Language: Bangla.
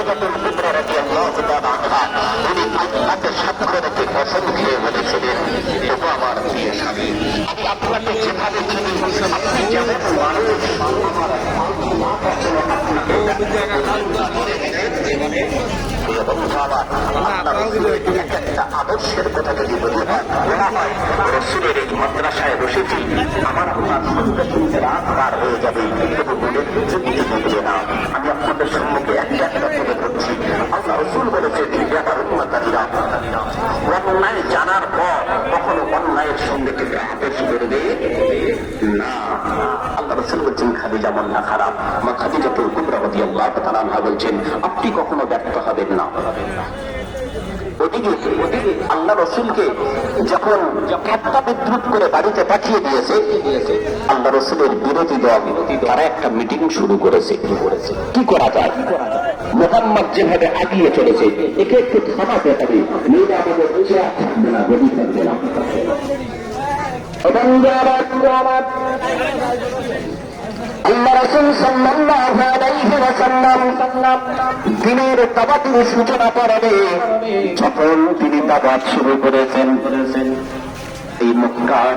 খাদিজাতুল কুবরা রাদিয়াল্লাহু তাআলা আনহা উনি আল্লাহকে সাক্ষ্য রেখে কসম খেয়ে বলেছিলেন তবু আমার প্রিয় স্বামী, আমি আপনাকে যেভাবে চিনি, আপনি যেমন মানুষ আমার আদর্শের কথা যদি বলি বলা হয় রসুলের এই মাদ্রাসায় বসেছি আমার রাত পার হয়ে যাবে তবু না আমি আপনাদের সম্মুখে একটা একটা তুলে ধরছি আল্লাহ রসুল বলেছে আমার উন্নতারীরা অন্যায় জানার পর কখনো অন্যায়ের সঙ্গে থেকে আদেশ করবে না। খাদিজা না খারাপ। মা বলছেন, আপনি কখনো ব্যর্থ হবেন না। ওদিকে আল্লাহ রসুলকে যখন একটা বিদ্রুপ করে বাড়িতে পাঠিয়ে দিয়েছে, আল্লাহ রসুলের বিরোধী দল, তারা একটা মিটিং শুরু করেছে। কি করা যায়? মোহাম্মদ যেভাবে আগিয়ে চলেছে, একে একটু থামাতে হবে। মেয়েরা আমাদের বসে আর না গদি থাকবে না আল্লাহ রসুল সাল্লাল্লাহু দিনের দাওয়াতের সূচনা যখন তিনি দাওয়াত শুরু করেছেন এই মক্কার